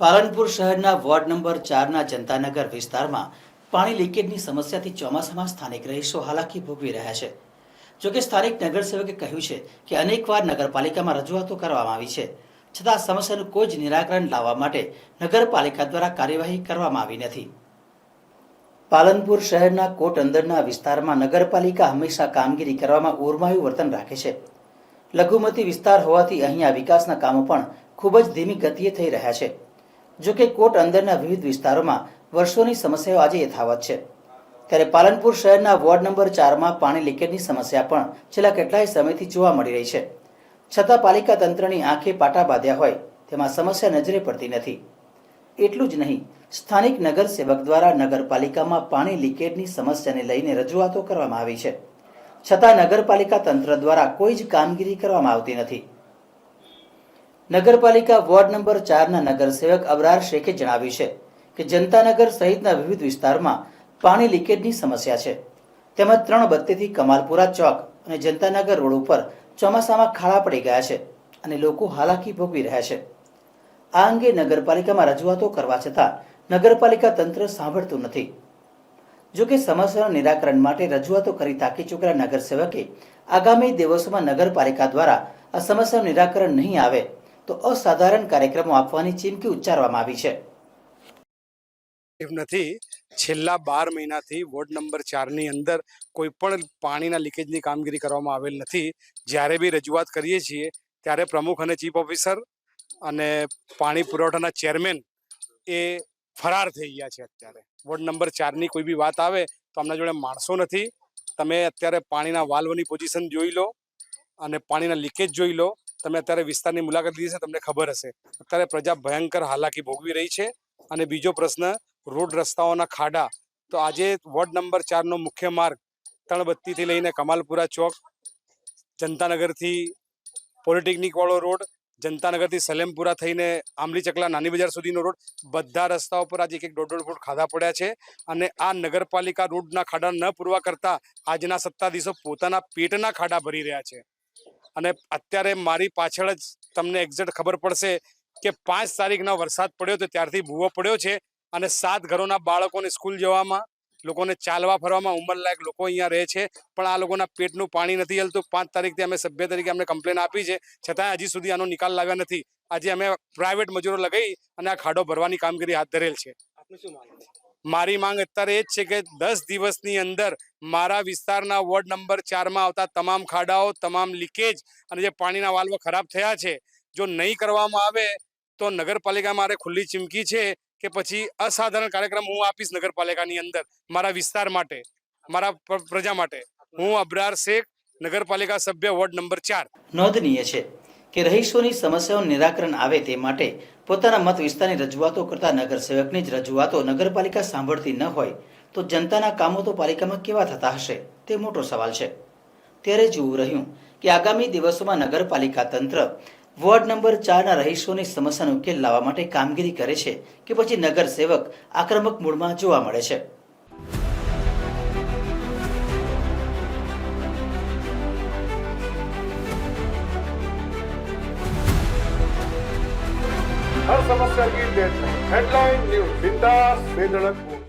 પાલનપુર શહેરના ward number ચારના જનતાનગર વિસ્તારમાં પાણી લીકેજની સમસ્યાથી ચોમાસામાં સ્થાનિક રહીશો હાલાકી ભોગવી રહ્યા છે. જોકે સ્થાનિક નગરસેવકે કહ્યું છે કે અનેકવાર નગરપાલિકામાં રજૂઆતો કરવામાં આવી છે. છતાં સમસ્યાનું કોઈ જ નિરાકરણ લાવવા માટે નગરપાલિકા દ્વારા કાર્યવાહી કરવામાં આવી નથી. પાલનપુર શહેરના કોટ અંદરના વિસ્તારમાં નગરપાલિકા હંમેશા કામગીરી કરવામાં ઓરમાયું વર્તન રાખે છે. લઘુમતી વિસ્તાર હોવાથી અહીંયા વિકાસના કામો પણ ખૂબ જ ધીમી ગતિએ થઈ રહ્યા છે. જો કે કોટ અંદરના વિવિધ વિસ્તારોમાં વર્ષોની સમસ્યાઓ આજે યથાવત છે. ત્યારે પાલનપુર શહેરના વોર્ડ નંબર ચારમાં પાણી લીકેજની સમસ્યા પણ છેલ્લા કેટલાય સમયથી જોવા મળી રહી છે. છતાં પાલિકા તંત્રની આંખે પાટા બાંધ્યા હોય તેમાં સમસ્યા નજરે પડતી નથી. એટલું જ નહીં, સ્થાનિક નગરસેવક દ્વારા નગરપાલિકામાં પાણી લીકેજની સમસ્યાને લઈને રજૂઆતો કરવામાં આવી છે. છતાં નગરપાલિકા તંત્ર દ્વારા કોઈ જ કામગીરી કરવામાં આવતી નથી. નગરપાલિકા વોર્ડ નંબર ચારના નગરસેવક અબરાર શેખે જણાવ્યું છે કે જનતાનગર સહિતના વિવિધ વિસ્તારમાં પાણી લીકેજની સમસ્યા છે. તેમજ ત્રણ બત્તીથી કમાલપુરા ચોક અને જનતાનગર રોડ ઉપર ચોમાસામાં ખાડા પડી ગયા છે અને લોકો હાલાકી ભોગવી રહ્યા છે. આ અંગે નગરપાલિકામાં રજૂઆતો કરવા છતાં નગરપાલિકા તંત્ર સાંભળતું નથી. જો સમસ્યાનું નિરાકરણ માટે રજૂઆતો કરી તાકી ચૂકેલા નગરસેવકે આગામી દિવસોમાં નગરપાલિકા દ્વારા આ સમસ્યાનું નિરાકરણ નહીં આવે, તો અસાધારણ કાર્યક્રમો આપવાની ચીમકી ઉચ્ચારવામાં આવી છે. નથી, છેલ્લા બાર મહિનાથી વોર્ડ નંબર ચારની અંદર કોઈ પણ પાણીના લીકેજની કામગીરી કરવામાં આવેલ નથી. જ્યારે બી રજૂઆત કરીએ છીએ, ત્યારે પ્રમુખ અને ચીફ ઓફિસર અને પાણી પુરવઠાના ચેરમેન એ ફરાર થઈ ગયા છે અત્યારે. વોર્ડ નંબર ચારની કોઈ બી વાત આવે તો આમના જોડે માણસો નથી. તમે અત્યારે પાણીના વાલ્વની પોઝિશન જોઈ લો અને પાણીના લીકેજ જોઈ લો. તમે અત્યારે વિસ્તારની મુલાકાત લીધી છે, તમને ખબર હશે. અત્યારે પ્રજા ભયંકર હાલાકી ભોગવી રહી છે. અને બીજો પ્રશ્ન, રોડ રસ્તાઓના ખાડા. તો આજે વોર્ડ નંબર ચારનો મુખ્ય માર્ગ તણબત્તીથી લઈને કમાલપુરા ચોક, જનતાનગરથી પોલિટેકનિક વાળો રોડ જનતાનગરથી સલેમપુરા થઈને આંબલી ચકલા નાની બજાર સુધીનો રોડ, બધા રસ્તાઓ પર આજે એક એક દોઢ દોઢ ફૂટ ખાધા પડ્યા છે અને આ નગરપાલિકા રોડના ખાડા ન પૂરવા કરતા આજના સત્તાધીશો પોતાના પેટના ખાડા ભરી રહ્યા છે. અને અત્યારે મારી પાછળ જ તમને એક્ઝેક્ટ ખબર પડશે કે પાંચ તારીખનો વરસાદ પડ્યો તો ત્યારથી ભૂવો પડ્યો છે અને સાત ઘરોના બાળકોને સ્કૂલ જવામાં લોકોને ચાલવા ફરવામાં ઉંમરલાયક લોકો અહીંયા રહે છે. પણ આ લોકોના પેટનું પાણી નથી હલતું. પાંચ તારીખથી અમે સભ્ય તરીકે અમને કમ્પ્લેન આપી છે. છતાં હજી સુધી આનો નિકાલ લાવ્યા નથી. આજે અમે પ્રાઇવેટ મજૂરો લગાવી અને આ ખાડો ભરવાની કામગીરી હાથ ધરેલ છે. મારી માંગ અત્યારે એ જ છે કે દસ દિવસની અંદર મારા વિસ્તારના વોર્ડ નંબર ચારમાં આવતા તમામ ખાડાઓ તમામ લીકેજ અને જે પાણીના વાલ્વ ખરાબ થયા છે જો નહીં કરવામાં આવે તો નગરપાલિકા મારે ખુલ્લી ચીમકી છે. કે પછી અસાધારણ કાર્યક્રમ હું આપીશ નગરપાલિકાની અંદર મારા વિસ્તાર માટે, મારા પ્રજા માટે. હું અબરાર શેખ, નગરપાલિકા સભ્ય, વોર્ડ નંબર ચાર. નોંધનીય છે કે રહીશોની સમસ્યાઓનું નિરાકરણ આવે તે માટે પોતાના મત વિસ્તારની રજૂઆતો કરતા નગરસેવકની જ રજૂઆતો નગરપાલિકા સાંભળતી ન હોય તો જનતાના કામો તો પાલિકામાં કેવા થતા હશે તે મોટો સવાલ છે. ત્યારે જોવું રહ્યું કે આગામી દિવસોમાં નગરપાલિકા તંત્ર વોર્ડ નંબર ચારના રહીશોની સમસ્યાનો ઉકેલ લાવવા માટે કામગીરી કરે છે કે પછી નગરસેવક આક્રમક મૂડમાં જોવા મળે છે. Headline news, બિંદાસ બેધડક